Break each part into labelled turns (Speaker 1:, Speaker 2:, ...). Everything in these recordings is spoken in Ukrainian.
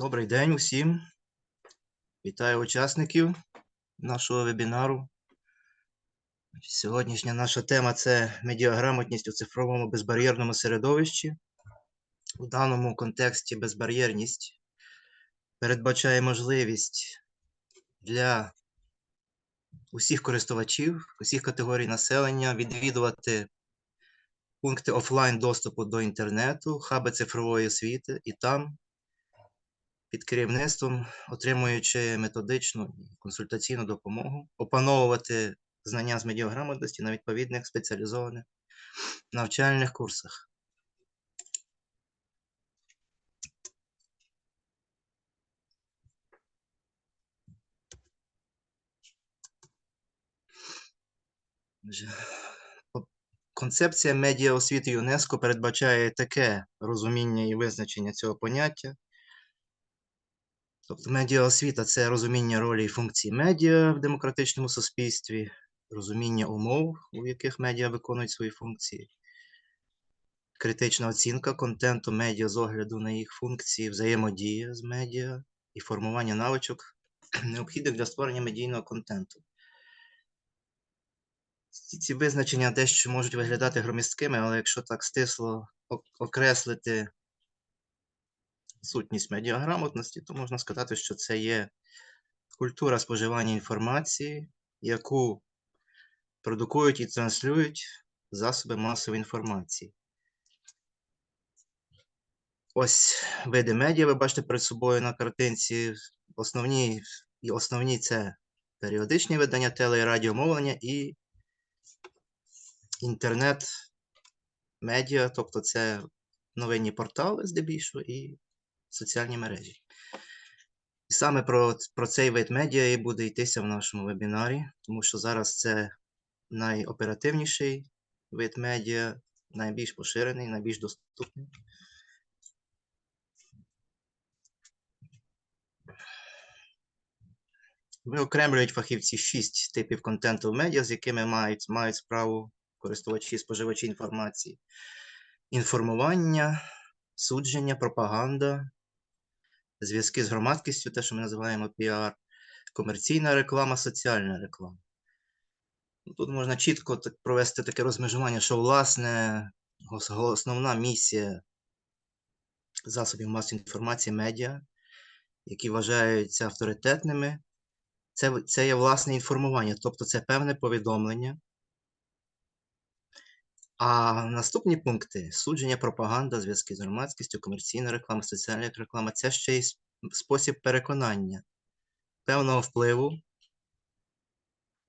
Speaker 1: Добрий день усім. Вітаю учасників нашого вебінару. Сьогоднішня наша тема це медіаграмотність у цифровому безбар'єрному середовищі. У даному контексті безбар'єрність передбачає можливість для усіх користувачів, усіх категорій населення відвідувати пункти офлайн доступу до інтернету, хаби цифрової освіти і там під керівництвом, отримуючи методичну і консультаційну допомогу, опановувати знання з медіаграмотності на відповідних спеціалізованих навчальних курсах. Концепція медіаосвіти ЮНЕСКО передбачає таке розуміння і визначення цього поняття. Тобто медіаосвіта це розуміння ролі і функцій медіа в демократичному суспільстві, розуміння умов, у яких медіа виконують свої функції, критична оцінка контенту медіа з огляду на їх функції, взаємодія з медіа і формування навичок, необхідних для створення медійного контенту. Ці визначення дещо можуть виглядати громісткими, але якщо так стисло окреслити сутність медіаграмотності, то можна сказати, що це є культура споживання інформації, яку продукують і транслюють засоби масової інформації. Ось види медіа, ви бачите перед собою на картинці. Основні, і основні це періодичні видання теле і радіомовлення і інтернет-медіа, тобто це новинні портали здебільшого і соціальні мережі. І саме про, про цей вид медіа і буде йтися в нашому вебінарі, тому що зараз це найоперативніший вид медіа, найбільш поширений, найбільш доступний. Виокремлюють фахівці шість типів контенту в медіа, з якими мають, мають справу користувачі, споживачі інформації. Інформування, судження, пропаганда, зв'язки з громадськістю, те, що ми називаємо піар, комерційна реклама, соціальна реклама. Ну, Тут можна чітко так провести таке розмежування, що власне основна місія засобів масової інформації медіа, які вважаються авторитетними, це, це є власне інформування, тобто це певне повідомлення. А наступні пункти судження, пропаганда, зв'язки з громадськістю, комерційна реклама, соціальна реклама це ще й спосіб переконання певного впливу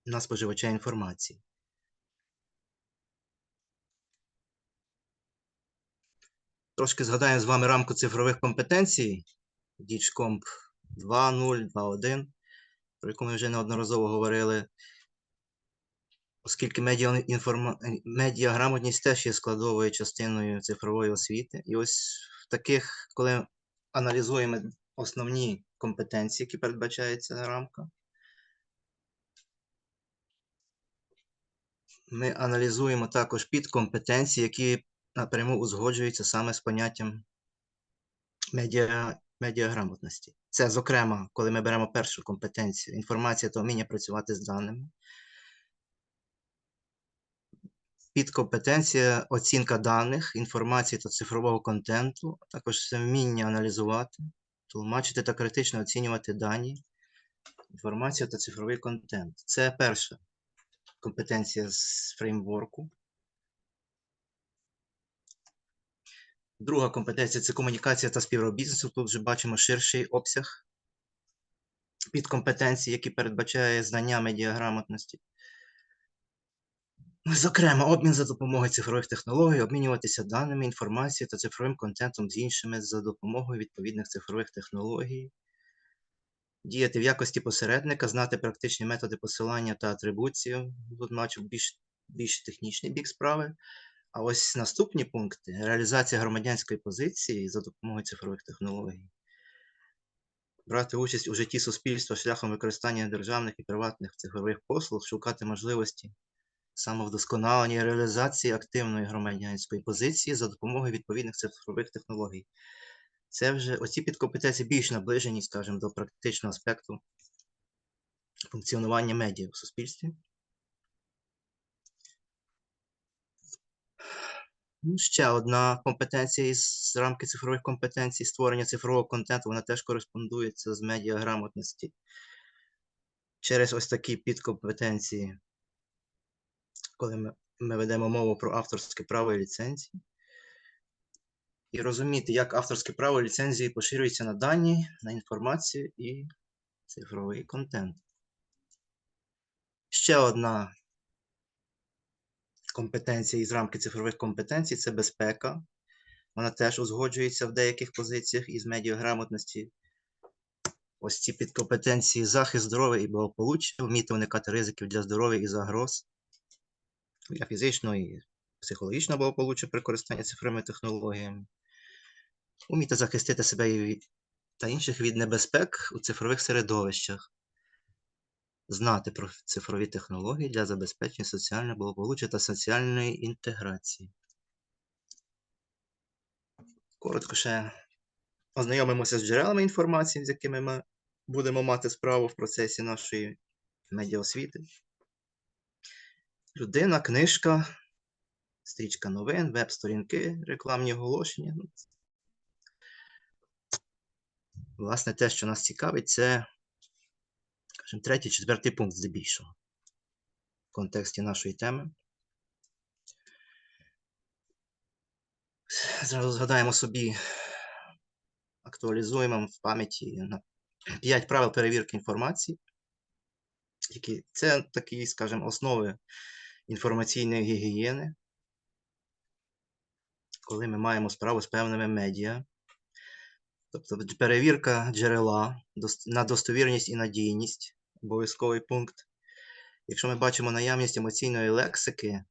Speaker 1: на споживача інформації. Трошки згадаємо з вами рамку цифрових компетенцій DIGCOMP 2.0, 2.1, про яку ми вже неодноразово говорили. Оскільки медіа, інформа... е, медіаграмотність теж є складовою частиною цифрової освіти. І ось в таких, коли аналізуємо основні компетенції, які передбачається рамка, ми аналізуємо також підкомпетенції, які напряму узгоджуються саме з поняттям медіа... медіаграмотності. Це, зокрема, коли ми беремо першу компетенцію інформація та вміння працювати з даними. Підкомпетенція оцінка даних, інформації та цифрового контенту, а також вміння аналізувати, тлумачити та критично оцінювати дані, інформацію та цифровий контент. Це перша компетенція з фреймворку. Друга компетенція це комунікація та співробітництво. Тут вже бачимо ширший обсяг підкомпетенцій, які передбачає знання медіаграмотності. Ну, Зокрема, обмін за допомогою цифрових технологій, обмінюватися даними, інформацією та цифровим контентом з іншими за допомогою відповідних цифрових технологій, діяти в якості посередника, знати практичні методи посилання та атрибуцію. Тут, наче більш, більш технічний бік справи. А ось наступні пункти: реалізація громадянської позиції за допомогою цифрових технологій, брати участь у житті суспільства шляхом використання державних і приватних цифрових послуг, шукати можливості самовдосконалення і реалізації активної громадянської позиції за допомогою відповідних цифрових технологій. Це вже оці підкомпетенції більш наближені, скажімо, до практичного аспекту функціонування медіа в суспільстві. Ну, ще одна компетенція із рамки цифрових компетенцій створення цифрового контенту, вона теж кореспондується з медіаграмотності через ось такі підкомпетенції, коли ми, ми ведемо мову про авторське право і ліцензії. І розуміти, як авторське право і ліцензії поширюються на дані, на інформацію і цифровий контент. Ще одна компетенція із рамки цифрових компетенцій це безпека. Вона теж узгоджується в деяких позиціях із медіаграмотності. Ось ці підкомпетенції захист здоров'я і благополуччя, вміти уникати ризиків для здоров'я і загроз для фізичного і психологічного благополуччя при користанні цифровими технологіями. Уміти захистити себе та інших від небезпек у цифрових середовищах. Знати про цифрові технології для забезпечення соціального благополуччя та соціальної інтеграції. Коротко ще ознайомимося з джерелами інформації, з якими ми будемо мати справу в процесі нашої медіаосвіти. Людина, книжка, стрічка новин, веб-сторінки, рекламні оголошення. Власне, те, що нас цікавить, це, скажімо, третій, четвертий пункт здебільшого в контексті нашої теми. Зразу згадаємо собі, актуалізуємо в пам'яті на 5 правил перевірки інформації, які це такі, скажімо, основи інформаційної гігієни, коли ми маємо справу з певними медіа. Тобто перевірка джерела на достовірність і надійність обов'язковий пункт. Якщо ми бачимо наявність емоційної лексики,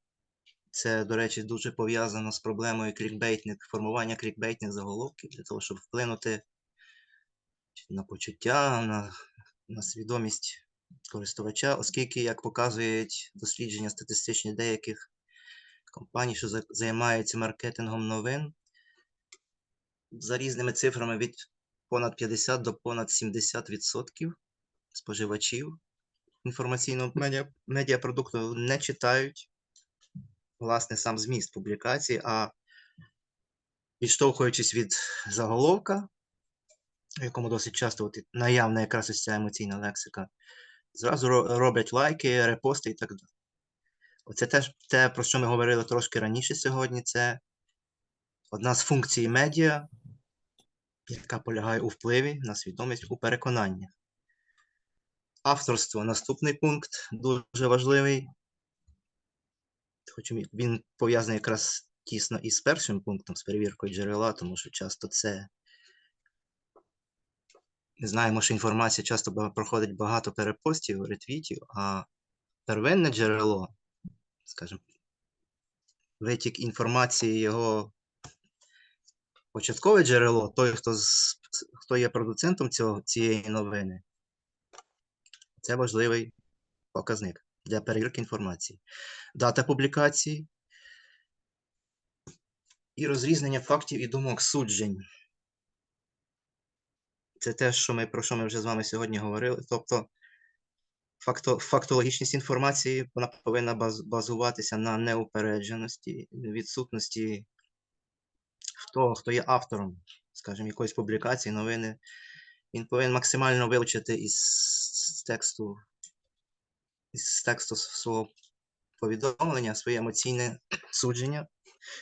Speaker 1: це, до речі, дуже пов'язано з проблемою клікбейтних, формування клікбейтних заголовків для того, щоб вплинути на почуття, на, на свідомість користувача, оскільки, як показують дослідження статистичні деяких компаній, що займаються маркетингом новин, за різними цифрами від понад 50 до понад 70% споживачів інформаційного медіа, медіапродукту не читають власне сам зміст публікації, а відштовхуючись від заголовка, в якому досить часто от наявна якраз ось ця емоційна лексика, зразу роблять лайки, репости і так далі. Оце теж те, про що ми говорили трошки раніше сьогодні, це одна з функцій медіа, яка полягає у впливі на свідомість у переконаннях. Авторство наступний пункт дуже важливий. Хоч він пов'язаний якраз тісно із першим пунктом, з перевіркою джерела, тому що часто це. Ми знаємо, що інформація часто проходить багато перепостів, ретвітів, а первинне джерело, скажімо, витік інформації, його початкове джерело, той, хто, хто є продуцентом цього, цієї новини, це важливий показник для перевірки інформації. Дата публікації і розрізнення фактів і думок суджень. Це те, що ми, про що ми вже з вами сьогодні говорили. Тобто факто, фактологічність інформації вона повинна баз, базуватися на неупередженості, відсутності того, хто є автором, скажімо, якоїсь публікації, новини. Він повинен максимально вивчити із тексту, із тексту свого повідомлення, своє емоційне судження,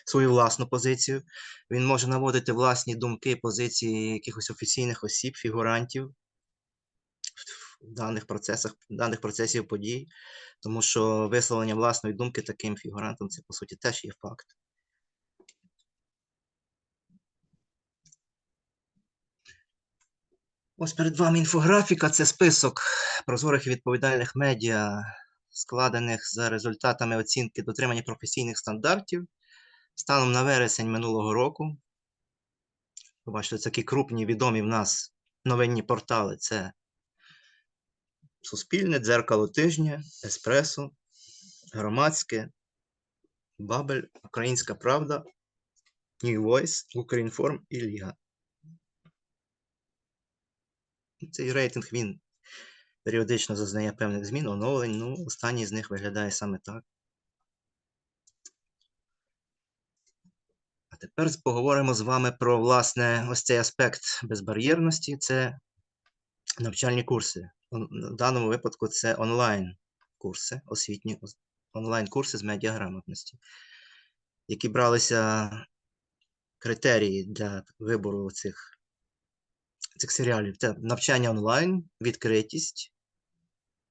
Speaker 1: свою власну позицію. Він може наводити власні думки, позиції якихось офіційних осіб, фігурантів в даних процесах, даних процесів подій, тому що висловлення власної думки таким фігурантом це по суті теж є факт. Ось перед вами інфографіка це список прозорих і відповідальних медіа, складених за результатами оцінки дотримання професійних стандартів станом на вересень минулого року. Ви бачите, такі крупні відомі в нас новинні портали це Суспільне, Дзеркало тижня, Еспресо, Громадське, Бабель, Українська Правда, New Voice, Укрінформ і Ліга. Цей рейтинг він періодично зазнає певних змін, оновлень. Ну, останній з них виглядає саме так. Тепер поговоримо з вами про власне ось цей аспект безбар'єрності. Це навчальні курси. В даному випадку це онлайн курси, освітні онлайн-курси з медіаграмотності, які бралися критерії для вибору цих, цих серіалів. Це навчання онлайн, відкритість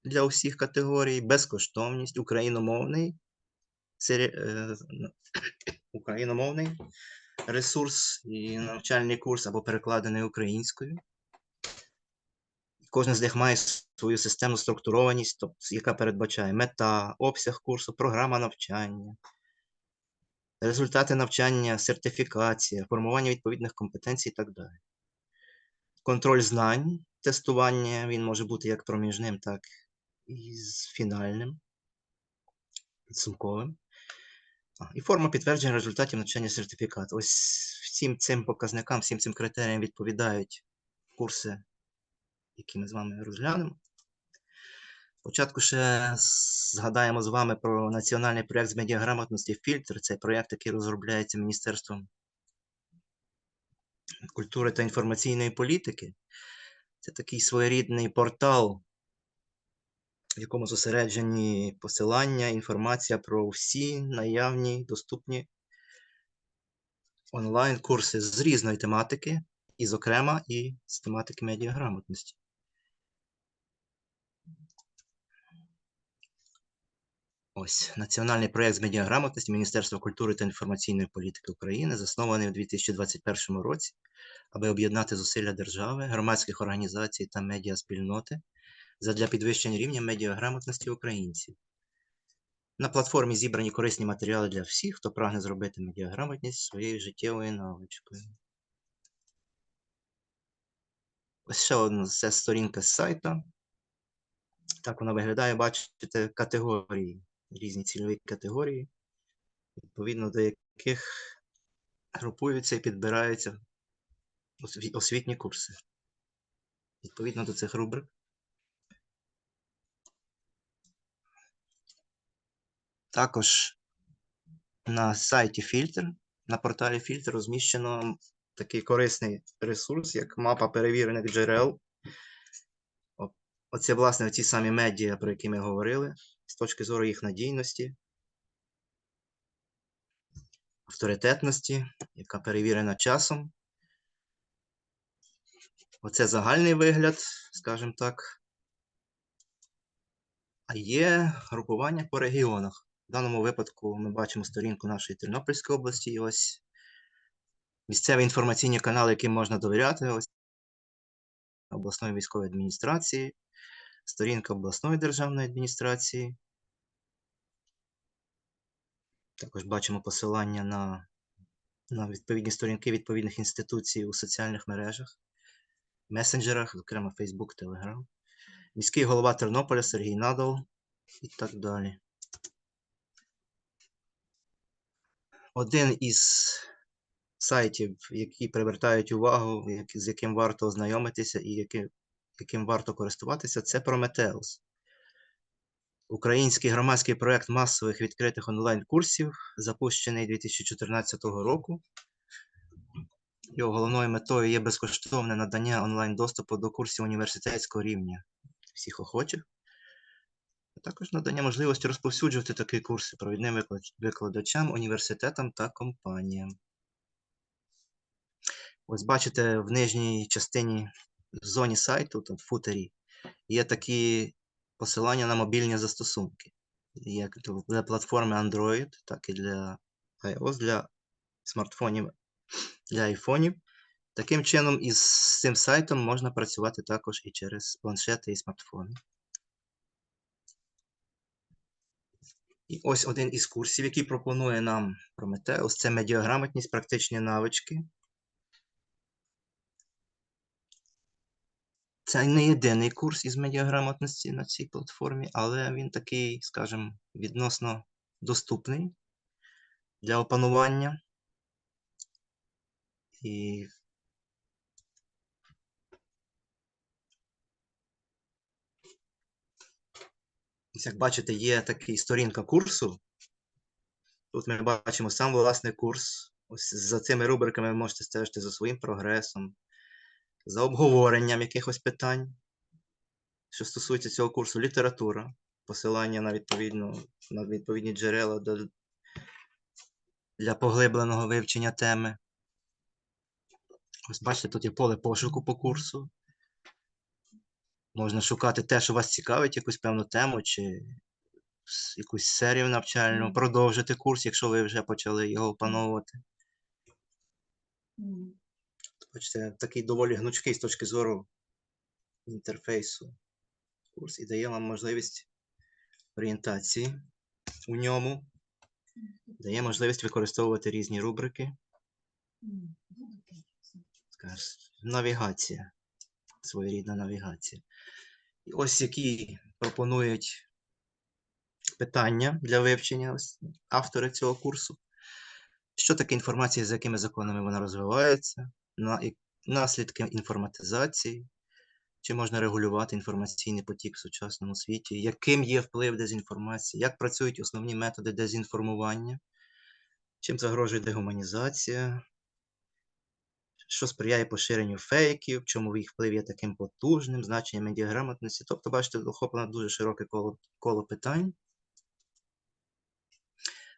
Speaker 1: для усіх категорій, безкоштовність, україномовний, україномовний ресурс і навчальний курс або перекладений українською. Кожен з них має свою системну структурованість, тобто, яка передбачає мета, обсяг курсу, програма навчання, результати навчання, сертифікація, формування відповідних компетенцій і так далі. Контроль знань, тестування, він може бути як проміжним, так і з фінальним, підсумковим. І форма підтвердження результатів навчання сертифікат. Ось всім цим показникам, всім цим критеріям відповідають курси, які ми з вами розглянемо. Спочатку ще згадаємо з вами про національний проєкт з медіаграмотності Фільтр. Це проєкт, який розробляється Міністерством культури та інформаційної політики. Це такий своєрідний портал, в якому зосереджені посилання, інформація про всі наявні доступні онлайн-курси з різної тематики, і, зокрема, і з тематики медіаграмотності. Ось національний проєкт з медіаграмотності Міністерства культури та інформаційної політики України, заснований у 2021 році, аби об'єднати зусилля держави, громадських організацій та медіаспільноти задля підвищення рівня медіаграмотності українців. На платформі зібрані корисні матеріали для всіх, хто прагне зробити медіаграмотність своєю життєвою навичкою. Ось ще одна це сторінка з сайта. Так вона виглядає, бачите, категорії, різні цільові категорії, відповідно до яких групуються і підбираються освітні курси. Відповідно до цих рубрик. Також на сайті Фільтр, на порталі Фільтр розміщено такий корисний ресурс, як мапа перевірених джерел. Оце, власне, ті самі медіа, про які ми говорили, з точки зору їх надійності, авторитетності, яка перевірена часом. Оце загальний вигляд, скажімо так. А є групування по регіонах. В даному випадку ми бачимо сторінку нашої Тернопільської області. І ось місцеві інформаційні канали, яким можна довіряти. Ось обласної військової адміністрації, сторінка обласної державної адміністрації. Також бачимо посилання на, на відповідні сторінки відповідних інституцій у соціальних мережах, месенджерах, зокрема Facebook, Telegram. Міський голова Тернополя Сергій Надал і так далі. Один із сайтів, які привертають увагу, з яким варто ознайомитися і яким, яким варто користуватися, це Prometheus. Український громадський проект масових відкритих онлайн-курсів, запущений 2014 року. Його головною метою є безкоштовне надання онлайн-доступу до курсів університетського рівня всіх охочих, а також надання можливості розповсюджувати такі курси провідним викладачам, університетам та компаніям. Ось бачите, в нижній частині в зоні сайту, там в футері, є такі посилання на мобільні застосунки, як для платформи Android, так і для iOS, для смартфонів, для айфонів. Таким чином, із цим сайтом можна працювати також і через планшети і смартфони. І ось один із курсів, який пропонує нам Prometheus, це медіаграмотність, практичні навички. Це не єдиний курс із медіаграмотності на цій платформі, але він такий, скажімо, відносно доступний для опанування. І Ось Як бачите, є така сторінка курсу. Тут ми бачимо сам власний курс. Ось за цими рубриками ви можете стежити за своїм прогресом, за обговоренням якихось питань, що стосується цього курсу, література, посилання на, відповідну, на відповідні джерела до, для поглибленого вивчення теми. Ось бачите, тут є поле пошуку по курсу. Можна шукати те, що вас цікавить, якусь певну тему чи якусь серію навчальну, продовжити курс, якщо ви вже почали його опановувати. Бачите, такий доволі гнучкий з точки зору інтерфейсу курс і дає вам можливість орієнтації у ньому, дає можливість використовувати різні рубрики. Навігація, своєрідна навігація. Ось які пропонують питання для вивчення автори цього курсу. Що таке інформація, з якими законами вона розвивається, на, наслідки інформатизації, чи можна регулювати інформаційний потік в сучасному світі, яким є вплив дезінформації, як працюють основні методи дезінформування, чим загрожує дегуманізація, що сприяє поширенню фейків, чому їх вплив є таким потужним, значення медіаграмотності. Тобто, бачите, охоплено дуже широке коло, коло питань.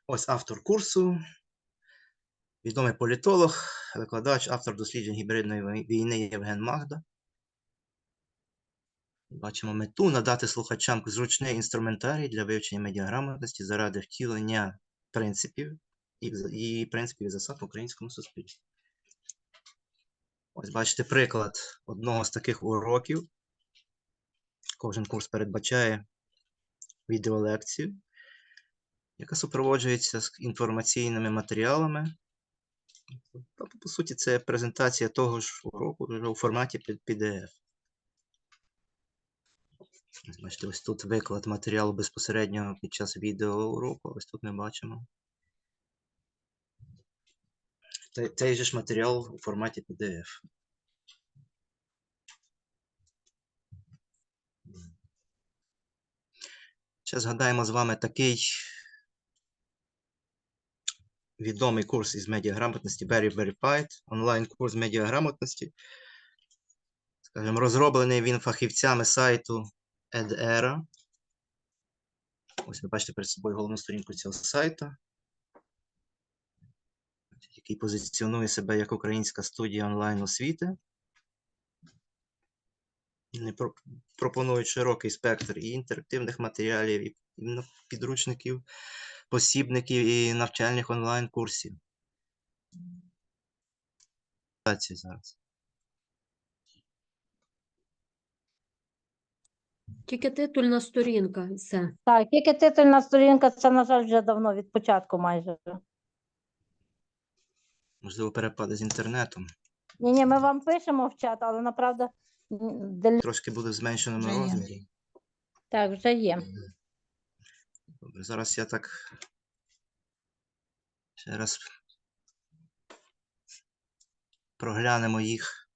Speaker 1: Ось автор курсу, відомий політолог, викладач, автор досліджень гібридної війни Євген Магда. Бачимо мету надати слухачам зручний інструментарій для вивчення медіаграмотності заради втілення принципів і, і принципів і засад в українському суспільстві. Ось бачите приклад одного з таких уроків. Кожен курс передбачає відеолекцію, яка супроводжується з інформаційними матеріалами. Тобто, по суті, це презентація того ж уроку вже у форматі PDF. Ось Бачите, ось тут виклад матеріалу безпосередньо під час відеоуроку. Ось тут ми бачимо. Цей же ж матеріал у форматі PDF. Ще згадаємо з вами такий відомий курс із медіаграмотності Very Verified, онлайн-курс медіаграмотності. Скажімо, розроблений він фахівцями сайту EdEra. Ось ви бачите перед собою головну сторінку цього сайту, який позиціонує себе як українська студія онлайн освіти. Вони пропонують широкий спектр і інтерактивних матеріалів, і ну, підручників, посібників і навчальних онлайн-курсів. Зараз.
Speaker 2: Тільки титульна сторінка, все.
Speaker 3: Так, тільки титульна сторінка, це, на жаль, вже давно від початку майже.
Speaker 1: Можливо, перепади з інтернетом.
Speaker 3: Ні, ні, ми вам пишемо в чат, але направда для...
Speaker 1: Трошки буде в зменшеному
Speaker 4: Вже є.
Speaker 1: розмірі.
Speaker 3: так, вже є.
Speaker 1: Добре, зараз я так ще раз проглянемо їх.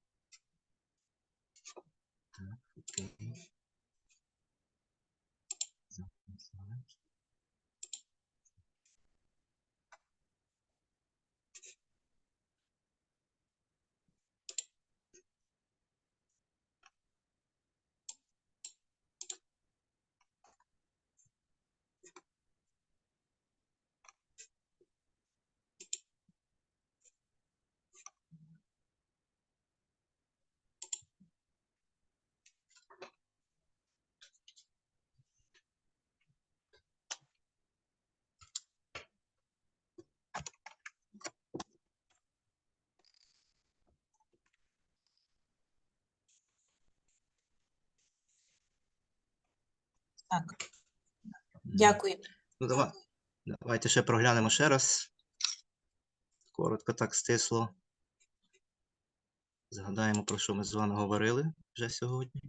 Speaker 1: Так,
Speaker 4: дякую.
Speaker 1: Ну, давай, давайте ще проглянемо ще раз. Коротко так стисло. Згадаємо, про що ми з вами говорили вже сьогодні.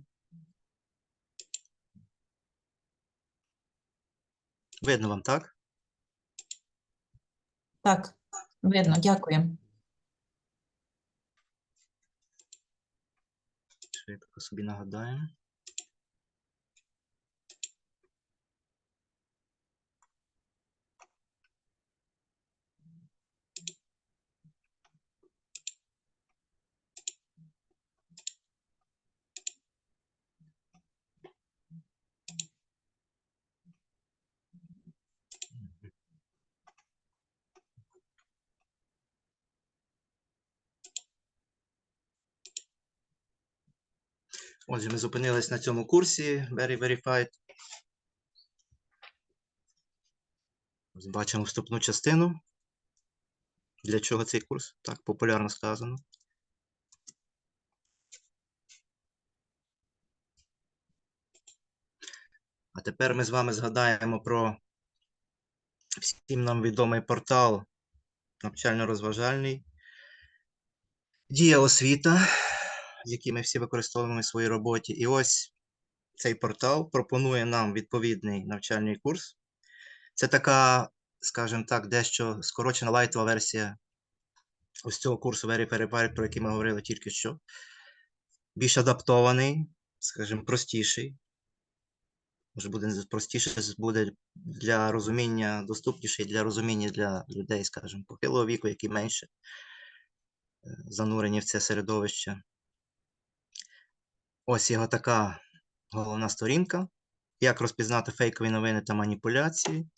Speaker 1: Видно вам, так?
Speaker 4: Так, видно, дякую.
Speaker 1: Швидко собі нагадаємо. Отже, ми зупинились на цьому курсі Very Verified. Бачимо вступну частину. Для чого цей курс? Так популярно сказано. А тепер ми з вами згадаємо про всім нам відомий портал навчально-розважальний. Дія освіта, який ми всі використовуємо в своїй роботі. І ось цей портал пропонує нам відповідний навчальний курс. Це така, скажімо так, дещо скорочена лайтова версія ось цього курсу Very Verified, про який ми говорили тільки що. Більш адаптований, скажімо, простіший. Може буде простіше буде для розуміння, доступніший для розуміння для людей, скажімо, похилого віку, які менше е, занурені в це середовище. Ось його така головна сторінка. Як розпізнати фейкові новини та маніпуляції.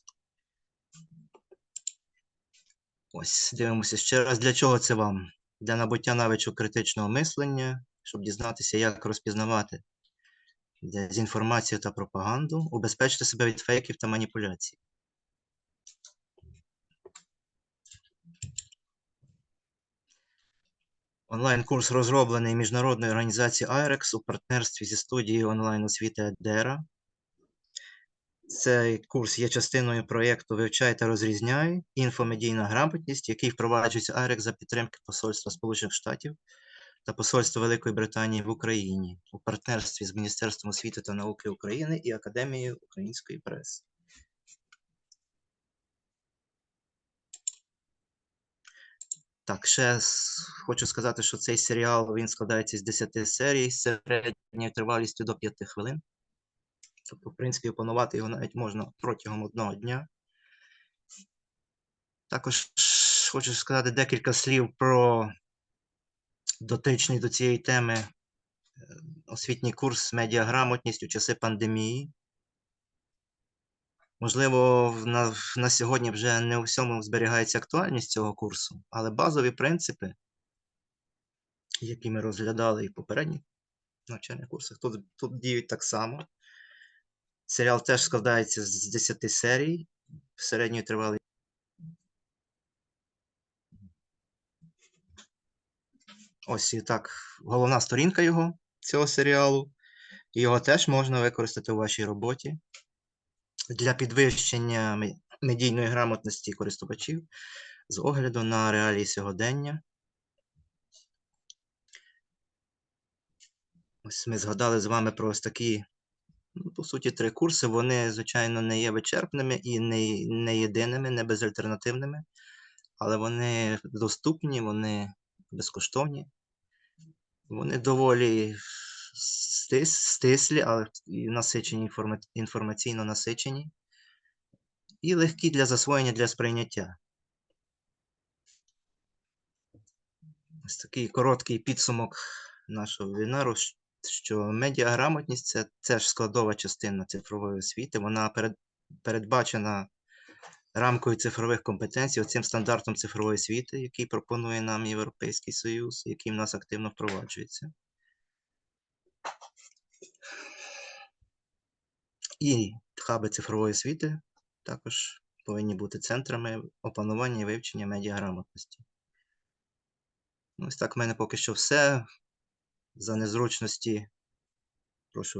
Speaker 1: Ось, дивимося ще раз. Для чого це вам? Для набуття навичок критичного мислення, щоб дізнатися, як розпізнавати дезінформацію та пропаганду, убезпечити себе від фейків та маніпуляцій. Онлайн-курс розроблений міжнародною організацією IREX у партнерстві зі студією онлайн-освіти Едера. Цей курс є частиною проєкту Вивчай та розрізняй. Інфомедійна грамотність, який впроваджується IREX за підтримки Посольства Сполучених Штатів та Посольства Великої Британії в Україні у партнерстві з Міністерством освіти та науки України і Академією української преси. Так, ще хочу сказати, що цей серіал він складається з 10 серій з середньою тривалістю до 5 хвилин. Тобто, в принципі, опанувати його навіть можна протягом одного дня. Також хочу сказати декілька слів про дотичний до цієї теми е, освітній курс медіаграмотність у часи пандемії. Можливо, на, на сьогодні вже не у всьому зберігається актуальність цього курсу, але базові принципи, які ми розглядали і в попередніх навчальних курсах, тут, тут діють так само. Серіал теж складається з 10 серій середньої тривалої. Ось і так, головна сторінка його, цього серіалу. Його теж можна використати у вашій роботі для підвищення медійної грамотності користувачів з огляду на реалії сьогодення. Ось ми згадали з вами про ось такі, ну, по суті, три курси. Вони, звичайно, не є вичерпними і не, не єдиними, не безальтернативними, але вони доступні, вони безкоштовні. Вони доволі стис, стислі, але насичені, інформаційно насичені, і легкі для засвоєння, для сприйняття. Ось такий короткий підсумок нашого вебінару, що медіаграмотність це теж складова частина цифрової освіти. Вона перед, передбачена рамкою цифрових компетенцій, оцим стандартом цифрової освіти, який пропонує нам Європейський Союз, який в нас активно впроваджується. І хаби цифрової освіти також повинні бути центрами опанування і вивчення медіаграмотності. Ну, Ось так в мене поки що все. За незручності прошу